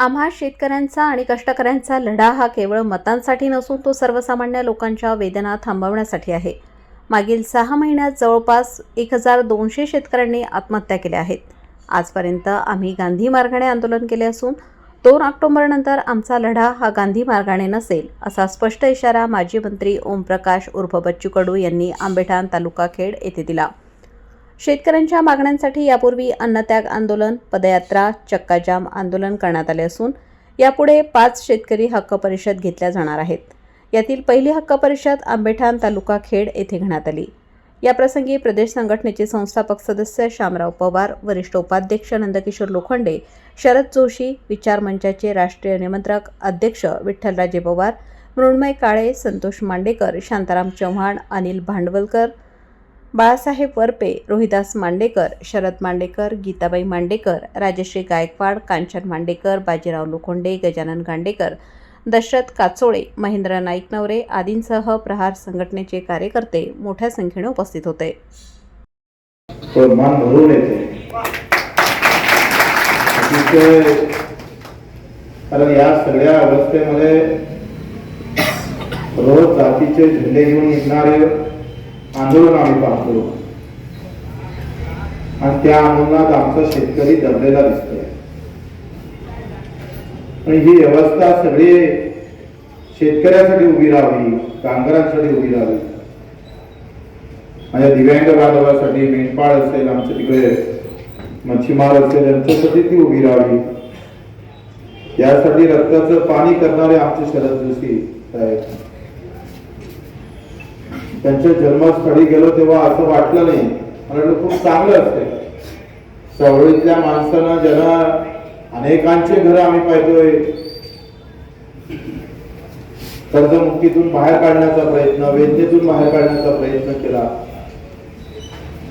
आम्हा शेतकऱ्यांचा आणि कष्टकऱ्यांचा लढा हा केवळ मतांसाठी नसून तो सर्वसामान्य लोकांच्या वेदना थांबवण्यासाठी आहे. मागील सहा महिन्यात जवळपास एक हजार दोनशे शेतकऱ्यांनी आत्महत्या केल्या आहेत. आजपर्यंत आम्ही गांधी मार्गाने आंदोलन केले असून दोन ऑक्टोबरनंतर आमचा लढा हा गांधी मार्गाने नसेल असा स्पष्ट इशारा माजी मंत्री ओमप्रकाश उर्फ बच्चू कडू यांनी आंबेठाण तालुका खेड येथे दिला. शेतकऱ्यांच्या मागण्यांसाठी यापूर्वी अन्नत्याग आंदोलन पदयात्रा चक्काजाम आंदोलन करण्यात आले असून यापुढे पाच शेतकरी हक्क परिषद घेतल्या जाणार आहेत. यातील पहिली हक्क परिषद आंबेठाण तालुका खेड येथे घेण्यात आली. याप्रसंगी प्रदेश संघटनेचे संस्थापक सदस्य शामराव पवार वरिष्ठ उपाध्यक्ष नंदकिशोर लोखंडे शरद जोशी विचार मंचाचे राष्ट्रीय निमंत्रक अध्यक्ष विठ्ठलराजे पवार मृण्मय काळे संतोष मांडेकर शांताराम चव्हाण अनिल भांडवलकर बाळासाहेब वरपे रोहिदास मांडेकर शरद मांडेकर गीताबाई मांडेकर राजश्री गायकवाड कांचन मांडेकर बाजीराव लोखंडे गजानन गांडेकर दशरथ काचोळे महेंद्र नाईक नवरे आदींसह प्रहार संघटनेचे कार्यकर्ते मोठ्या संख्येने उपस्थित होते. कारण या सगळ्या अवस्थेमध्ये रोज जातीचे झेंडे घेऊन निघणारे आंदोलन आम्ही पाहतो. आणि त्या आंदोलनात आमचा शेतकरी दबलेला दिसतोय. पण ही व्यवस्था सगळी शेतकऱ्यासाठी उभी राहावी कामगारांसाठी उभी राहावी. माझ्या दिव्यांग बांधवासाठी मेंढपाळ असेल आमच्या तिकडे मच्छीमार असेल यांच्यासाठी ती उभी राहावी. यासाठी रक्ताचं पाणी करणारे आमचे शरद जोशी साहेब. त्यांच्या जन्मस्थळी गेलो तेव्हा असं वाटलं नाही. मला खूप चांगलं असते चवळीतल्या माणसानं ज्यांना अनेकांचे घर आम्ही पाहतोय कर्जमुक्तीतून बाहेर काढण्याचा प्रयत्न वेदनेतून बाहेर काढण्याचा प्रयत्न केला.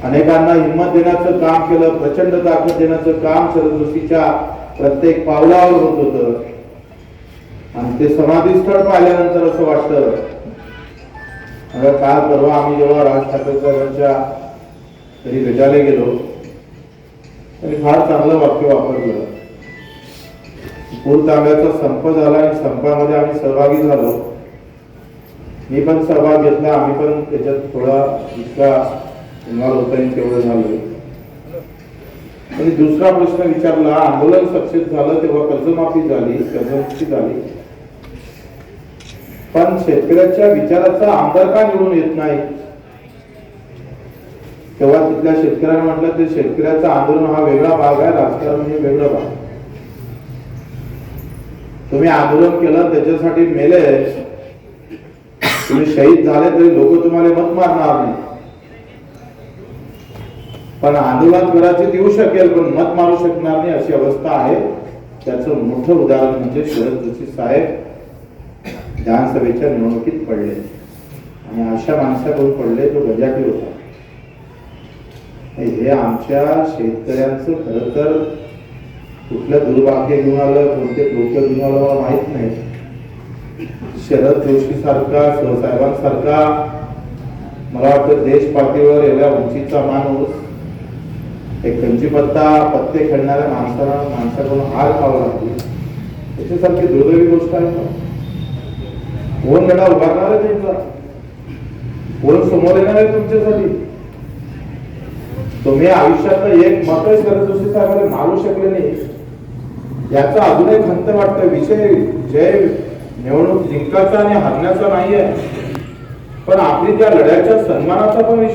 अनेकांना हिंमत देण्याचं काम केलं प्रचंड ताकद देण्याचं काम सरदृष्टीच्या प्रत्येक पावलावर होत होत. आणि ते समाधीस्थळ पाहिल्यानंतर असं वाटतं आता काल परवा आम्ही जेव्हा राज ठाकरे साहेबांच्या घरी गेलो त्यांनी फार चांगलं वाक्य वापरलं. पूर तांब्याचा संप झाला आणि संपामध्ये आम्ही सहभागी झालो. मी पण सहभाग घेतला आम्ही पण त्याच्यात थोडा इतका इन्व्हॉल्व होता येईल तेवढं झालं. आणि दुसरा प्रश्न विचारला आंदोलन सक्सेस झालं तेव्हा कर्जमाफी झाली कर्जमुक्ती झाली. पण शेतकऱ्याच्या विचाराचा आमदार का निवडून येत नाही? तेव्हा तिथल्या शेतकऱ्यांना म्हटलं ते शेतकऱ्याचं आंदोलन हा वेगळा भाग आहे राजकारण हे वेगळं भाग तुम्ही आंदोलन केलं त्याच्यासाठी मेले. तुम्ही शहीद झाले तरी लोक तुम्हाला मत मारणार नाही. पण आंदोलन करायचे देऊ शकेल पण मत मारू शकणार नाही अशी अवस्था आहे. त्याचं मोठं उदाहरण म्हणजे शरद जोशी साहेब विधानसभेच्या निवडणुकीत पडले. आणि अशा माणसाकडून पडले तो गजाटी होता. हे आमच्या शेतकऱ्यांचं खरं तर कुठलं दुर्भाग्य घेऊन आलं कोणते डोकं घेऊन आलं मला माहीत नाही. शरद जोशी सारखा साहेबांसारखा मला वाटतं देश पातळीवर एवढ्या उंचीचा माणूस एक कंचीपत्ता पत्ते खेळणाऱ्या माणसाला माणसाकडून हार खावा लागली. त्याच्यासारखी दुर्दैवी गोष्ट आहे का? कोण गडा उभारणार आहे तुमचा कोण समोर येणार आहे तुमच्यासाठी? तुम्ही आयुष्यात एक मतच करत दुसरी साहेबांना मारू शकले नाही. याचा अजून एक खंत वाटतं विषय जय निवडणूक जिंकायचा आणि हरण्याचा नाहीये. पण आपली त्या लढ्याच्या सन्मानाचा पण विषय